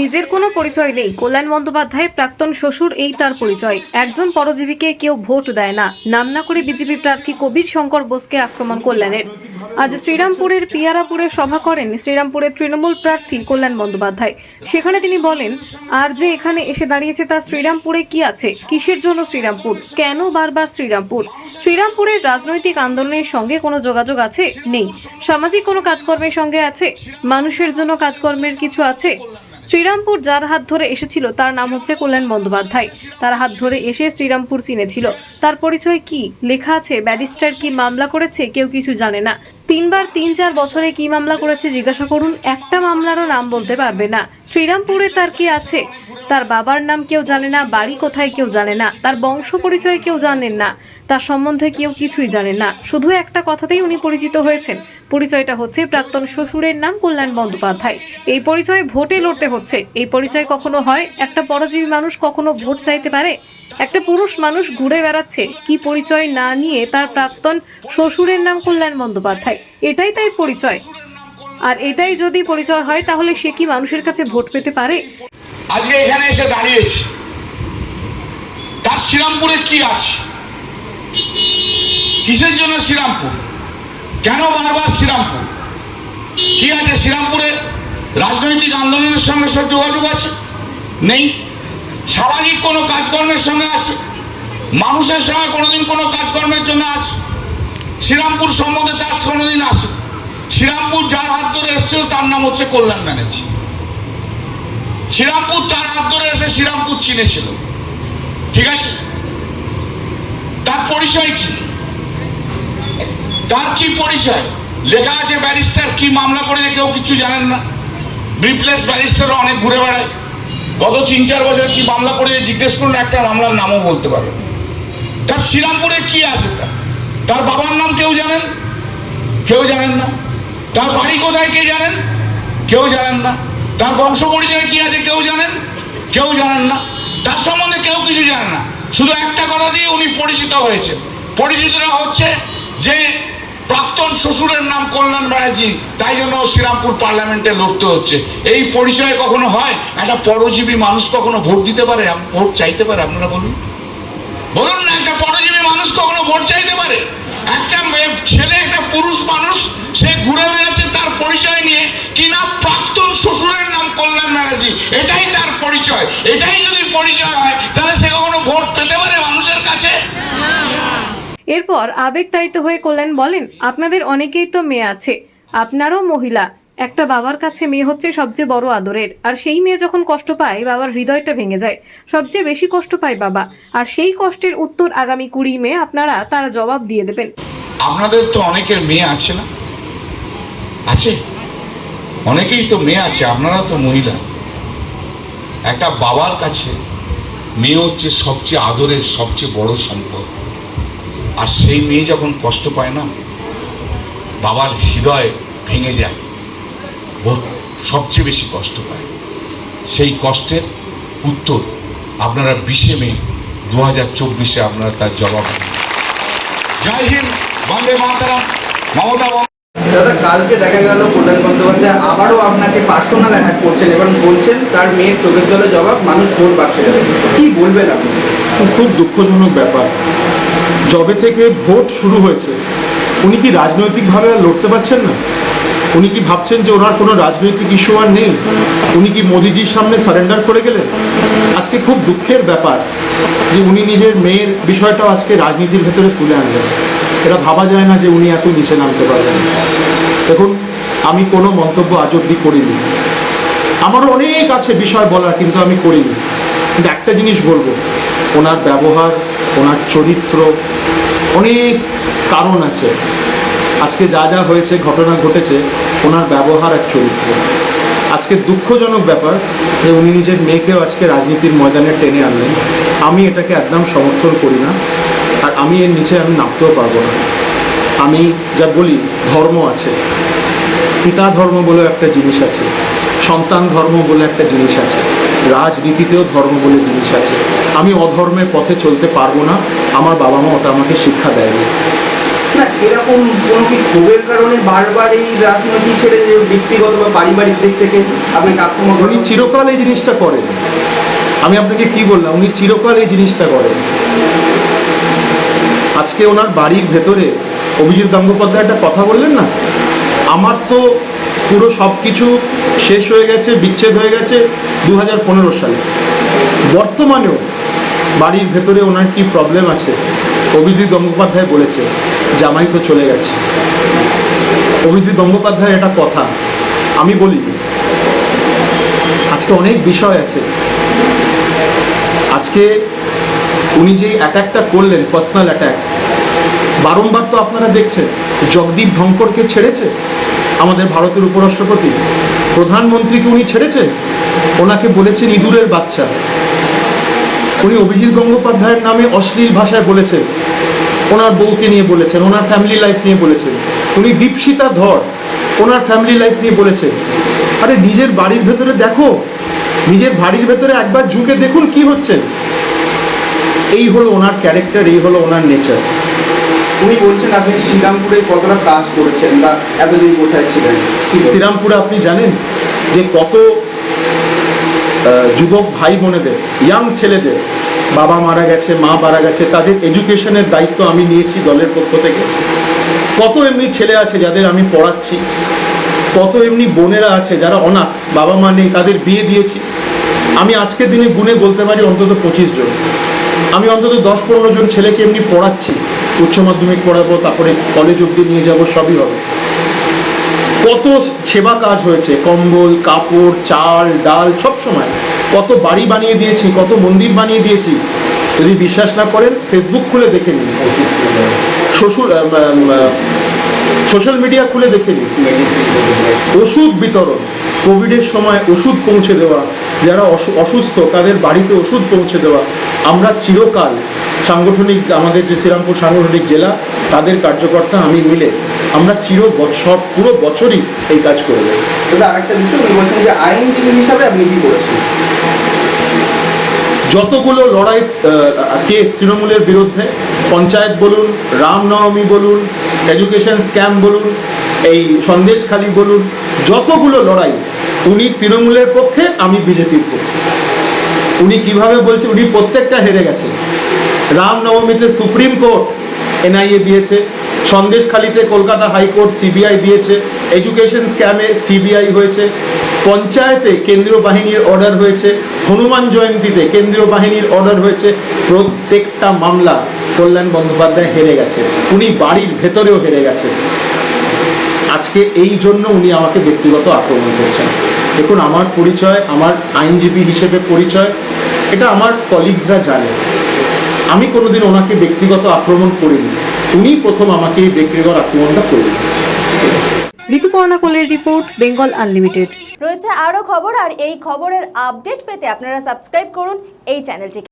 নিজের কোনো পরিচয় নেই। কল্যাণ বন্দ্যোপাধ্যায় প্রাক্তন শ্বশুর, এই তার পরিচয়। একজন পরজীবীকে কেউ ভোট দেয় না। নাম না করে বিজেপি প্রার্থী কবির শঙ্কর বোসকে আক্রমণ কল্যাণের। আজ শ্রীরামপুরের পিয়ারাপুরে সভা করেন শ্রীরামপুরের তৃণমূল প্রার্থী কল্যাণ বন্দ্যোপাধ্যায়। সেখানে তিনি বলেন, আর যে এখানে এসে দাঁড়িয়েছে তা শ্রীরামপুরে কি আছে? কিসের জন্য শ্রীরামপুর? কেন বারবার শ্রীরামপুর? শ্রীরামপুরের রাজনৈতিক আন্দোলনের সঙ্গে কোনো যোগাযোগ আছে? নেই। সামাজিক কোনো কাজকর্মের সঙ্গে আছে? মানুষের জন্য কাজকর্মের কিছু আছে? শ্রীরামপুর যার হাত ধরে এসেছিল, তার নাম হচ্ছে কল্যাণ বন্দ্যোপাধ্যায়। তার হাত ধরে এসে শ্রীরামপুর চিনেছিল। তার পরিচয় কি, লেখা আছে, ব্যারিস্টার কি মামলা করেছে, কেউ কিছু জানে না। তিনবার তিন চার বছরে কি মামলা করেছে জিজ্ঞাসা করুন। একটা মামলারও নাম বলতে পারবে না। শ্রীরামপুরে তার কি আছে? তার বাবার নাম কেউ জানে না, বাড়ি কোথায় কেউ জানে না, তার বংশ পরিচয় কেউ জানেন না, তার সম্বন্ধে কেউ কিছুই জানেন না। শুধু একটা কথাতেই উনি পরিচিত হয়েছেন। পরিচয়টা হচ্ছে প্রাক্তন শ্বশুরের নাম কল্যাণ বন্দ্যোপাধ্যায়। এই পরিচয় ভোটে লড়তে হচ্ছে। এই পরিচয় কখনো হয়? একটা পরজীবী মানুষ কখনো ভোট চাইতে পারে? একটা পুরুষ মানুষ ঘুরে বেড়াচ্ছে। কি পরিচয় না নিয়ে তার প্রাক্তন শ্বশুরের নাম কল্যাণ বন্দ্যোপাধ্যায়। এটাই তাই পরিচয়। আর এটাই যদি পরিচয় হয়, তাহলে সে কি মানুষের কাছে ভোট পেতে পারে? আজকে এখানে এসে দাঁড়িয়েছে। তার শ্রীরামপুরে কি আছে? কিসের জন্য শ্রীরামপুর? কেন বারবার শ্রীরামপুর? কি আছে শ্রীরামপুরে? রাজনৈতিক আন্দোলনের সঙ্গে সব যোগাযোগ আছে? নেই। সামাজিক কোনো কাজকর্মের সঙ্গে আছে? মানুষের সঙ্গে কোনোদিন কোনো কাজকর্মের জন্য আছে? শ্রীরামপুর সম্বন্ধে তার কোনোদিন আসে। শ্রীরামপুর যার হাত ধরে এসেছিল, তার নাম হচ্ছে কল্যাণ ব্যানার্জি। শ্রীরামপুর তার হাত ধরে এসে শ্রীরামপুর চিনেছিল। ঠিক আছে? তার পরিচয় কি? তার কি পরিচয়? লেখা আছে ব্যারিস্টার, কি মামলা করেছে কেউ কিছু জানেন না। ব্রিপলেস ব্যারিস্টারও অনেক ঘুরে বেড়ায়। গত তিন চার বছর কি মামলা করেছে জিজ্ঞেস করুন, একটা মামলার নামও বলতে পারবে না। তার শ্রীরামপুরে কি আছে তার? তার বাবার নাম কেউ জানেন? কেউ জানেন না। তার বাড়ি কোথায় কে জানেন? কেউ জানেন না। তার বংশ পরিচয় কি আছে কেউ জানেন? কেউ জানেন না। তার সম্বন্ধে কেউ কিছু জানে না। শুধু একটা কথা দিয়ে উনি পরিচিত হয়েছে পরিচিতরা হচ্ছে যে প্রাক্তন শ্বশুরের নাম কল্যাণ ব্যানার্জি, তাই জন্য শ্রীরামপুর পার্লামেন্টে লড়তে হচ্ছে। এই পরিচয় কখনো হয়? একটা পরজীবী মানুষ কখনো ভোট দিতে পারে? ভোট চাইতে পারে? আপনারা বলুন। বলুন না একটা পরজীবী মানুষ কখনো ভোট চাইতে পারে একটা মেয়ে ছেলে একটা পুরুষ মানুষ, সে ঘুরে বেড়াচ্ছে তার পরিচয় নিয়ে। কিনা প্রাক্তন শ্বশুরের নাম কল্যাণ ব্যানার্জি, এটাই তার পরিচয়। এটাই যদি পরিচয় হয়, তাহলে সে কখনো ভোট পেতে পারে মানুষের কাছে? এরপর আবেগতাড়িত হয়ে কল্যাণ বলেন, আপনাদের অনেকেই তো মেয়ে আছে, আপনারও মহিলা। একটা বাবার কাছে মেয়ে হচ্ছে সবচেয়ে বড় আদরের। আর সেই মেয়ে যখন কষ্ট পায়, বাবার হৃদয়টা ভেঙে যায়। সবচেয়ে বেশি কষ্ট পায় বাবা। আর সেই কষ্টের উত্তর আগামী কুড়ি মে আপনারা তার জবাব দিয়ে দেবেন। আপনাদের তো অনেকের মেয়ে আছে না? আছে? অনেকেই তো মেয়ে আছে, আপনারা তো মহিলা। একটা বাবার কাছে মেয়ে হচ্ছে সবচেয়ে আদরের, সবচেয়ে বড় সম্পদ। আর সেই মেয়ে যখন কষ্ট পায় না, বাবার হৃদয় ভেঙে যায়। সবচেয়ে বেশি কষ্ট পায়। সেই কষ্টের উত্তর আপনারা বিশে মে দু হাজার চব্বিশে আপনারা তার জবাব। জয় হিন্দ! বন্দে মাতারাম মমতা বন্দ্যোপাধ্যায় দাদা কালকে দেখা গেল কল্যাণ বন্দ্যোপাধ্যায় আবারও আপনাকে পার্সোনাল অ্যাটাক করছেন এবং বলছেন তার মেয়ের চোখের জলে জবাব মানুষ ভোট বাক্সে যাবে। কি বলবেন আপনি? খুব দুঃখজনক ব্যাপার। জবে থেকে ভোট শুরু হয়েছে উনি কি রাজনৈতিকভাবে আর লড়তে পারছেন না? উনি কি ভাবছেন যে ওনার কোনো রাজনৈতিক ইস্যু আর নেই? উনি কি মোদিজির সামনে সারেন্ডার করে গেলেন? আজকে খুব দুঃখের ব্যাপার যে উনি নিজের মেয়ের বিষয়টাও আজকে রাজনীতির ভেতরে তুলে আনলেন। এটা ভাবা যায় না যে উনি এত নিচে নামতে পারবেন। দেখুন, আমি কোনো মন্তব্য আজ অব্দি করিনি। আমারও অনেক আছে বিষয় বলার, কিন্তু আমি করিনি। কিন্তু একটা জিনিস বলব, ওনার ব্যবহার, ওনার চরিত্র, অনেক কারণ আছে। আজকে যা যা হয়েছে, ঘটনা ঘটেছে, ওনার ব্যবহার আর চরিত্র। আজকে দুঃখজনক ব্যাপার যে উনি নিজের মেয়েকেও আজকে রাজনীতির ময়দানে টেনে আনলেন। আমি এটাকে একদম সমর্থন করি না। আর আমি এর নিচে আমি নামতেও পারব না। আমি যা বলি ধর্ম আছে। পিতা ধর্ম বলে একটা জিনিস আছে। সন্তান ধর্ম বলে একটা জিনিস আছে। রাজনীতিতেও ধর্ম বলে জিনিস আছে। আমি অধর্মের পথে চলতে পারব না। আমার বাবা মা ওটা আমাকে শিক্ষা দেয়নি। না এরকম কোনো কি ক্ষোভের কারণে বারবার এই রাজনীতি ছেড়ে যে ব্যক্তিগত বা পারিবারিক দিক থেকে আপনাকে উনি চিরকাল এই জিনিসটা করেন। আমি আপনাকে কি বললাম? উনি চিরকাল এই জিনিসটা করেন। আজকে ওনার বাড়ির ভেতরে অভিজিৎ গঙ্গোপাধ্যায় একটা কথা বললেন না? আমার তো পুরো সব কিছু শেষ হয়ে গেছে, বিচ্ছেদ হয়ে গেছে দু হাজার পনেরো সালে। বর্তমানেও বাড়ির ভেতরে ওনার কি প্রবলেম আছে? অভিজিৎ গঙ্গোপাধ্যায় বলেছে, জামাই তো চলে গেছে। অভিজিৎ গঙ্গোপাধ্যায় এটা কথা, আমি বলি, আজকে অনেক বিষয় আছে। আজকে উনি যে অ্যাটাকটা করলেন পার্সোনাল অ্যাটাক বারংবার তো আপনারা দেখছেন, জগদীপ ধঙ্করকে ছেড়েছে আমাদের ভারতের উপরাষ্ট্রপতি। প্রধানমন্ত্রীকে উনি ছেড়েছেন ওনাকে বলেছেন ইঁদুরের বাচ্চা। উনি অভিজিৎ গঙ্গোপাধ্যায়ের নামে অশ্লীল ভাষায় বলেছেন, ওনার বউকে নিয়ে বলেছেন, ওনার ফ্যামিলি লাইফ নিয়ে বলেছেন। উনি দীপশিতা ধর, ওনার ফ্যামিলি লাইফ নিয়ে বলেছেন। আরে, নিজের বাড়ির ভেতরে দেখো, নিজের বাড়ির ভেতরে একবার ঝুঁকে দেখুন কি হচ্ছে। এই হলো ওনার ক্যারেক্টার এই হলো ওনার নেচার উনি বলছেন, আপনি শ্রীরামপুরে কতটা কাজ করেছেন বা এতদিন কোথায় ছিলেন? শ্রীরামপুরে আপনি জানেন যে কত যুবক ভাই বোনেদের ইয়াং ছেলেদের, বাবা মারা গেছে, মা মারা গেছে, তাদের এডুকেশনের দায়িত্ব আমি নিয়েছি দলের পক্ষ থেকে। কত এমনি ছেলে আছে যাদের আমি পড়াচ্ছি, কত এমনি বোনেরা আছে যারা অনাথ, বাবা মা নেই, তাদের বিয়ে দিয়েছি। আমি আজকের দিনে গুনে বলতে পারি অন্তত পঁচিশ জন। আমি অন্তত দশ পনেরো জন ছেলেকে এমনি পড়াচ্ছি। উচ্চ মাধ্যমিক পড়াবো তারপরে কলেজ অবধি নিয়ে যাব সবই হবে। কত সেবা কাজ হয়েছে কম্বল কাপড় চাল ডাল সব সময়। কত বাড়ি বানিয়ে দিয়েছি কত মন্দির বানিয়ে দিয়েছি। যদি বিশ্বাস না করেন ফেসবুক খুলে দেখে নিন। শ্বশুর সোশ্যাল মিডিয়া খুলে দেখে নিন। ওষুধ বিতরণ। কোভিডের সময় ওষুধ পৌঁছে দেওয়া। যারা অসুস্থ তাদের বাড়িতে ওষুধ পৌঁছে দেওয়া। আমরা চিরকাল সাংগঠনিক আমাদের যে শ্রীরামপুর সাংগঠনিক জেলা তাদের কার্যকর্তা আমি মিলে আমরা চির বছর পুরো বছরই এই কাজ করে যাই। আরেকটা বিষয় বলছেন যে আইনজীবী হিসাবে আপনি কি করেছেন? যতগুলো লড়াই কেস তৃণমূলের বিরুদ্ধে পঞ্চায়েত বলুন রামনবমী বলুন এডুকেশন স্ক্যাম বলুন এই সন্দেশখালি বলুন যতগুলো লড়াই উনি তৃণমূলের পক্ষে, আমি বিজেপির পক্ষে। উনি কীভাবে বলছে, উনি প্রত্যেকটা হেরে গেছে। রামনবমীতে সুপ্রিম কোর্ট এনআইএ দিয়েছে, সন্দেশখালিতে কলকাতা হাইকোর্ট সিবিআই দিয়েছে, এডুকেশন স্ক্যামে সিবিআই হয়েছে, পঞ্চায়েতে কেন্দ্রীয় বাহিনীর অর্ডার হয়েছে, হনুমান জয়ন্তীতে কেন্দ্রীয় বাহিনীর অর্ডার হয়েছে, প্রত্যেকটা মামলা কল্যাণ বন্দ্যোপাধ্যায় হেরে গেছে। উনি বাড়ির ভেতরেও হেরে গেছে। আজকে এই জন্য উনি আমাকে ব্যক্তিগত আক্রমণ করছেন। দেখুন আমার পরিচয় আমার আইনজীবী হিসেবে পরিচয় এটা আমার কলিগসরা জানে। আমি কোনোদিন ওনাকে ব্যক্তিগত আক্রমণ করিনি। উনি প্রথম আমাকে এই ব্যক্তিগত আক্রমণটা করলেন। ঋতুপর্ণা কোলের রিপোর্ট বেঙ্গল আনলিমিটেড। রয়েছে আরও খবর আর এই খবরের আপডেট পেতে আপনারা সাবস্ক্রাইব করুন এই চ্যানেলটিকে।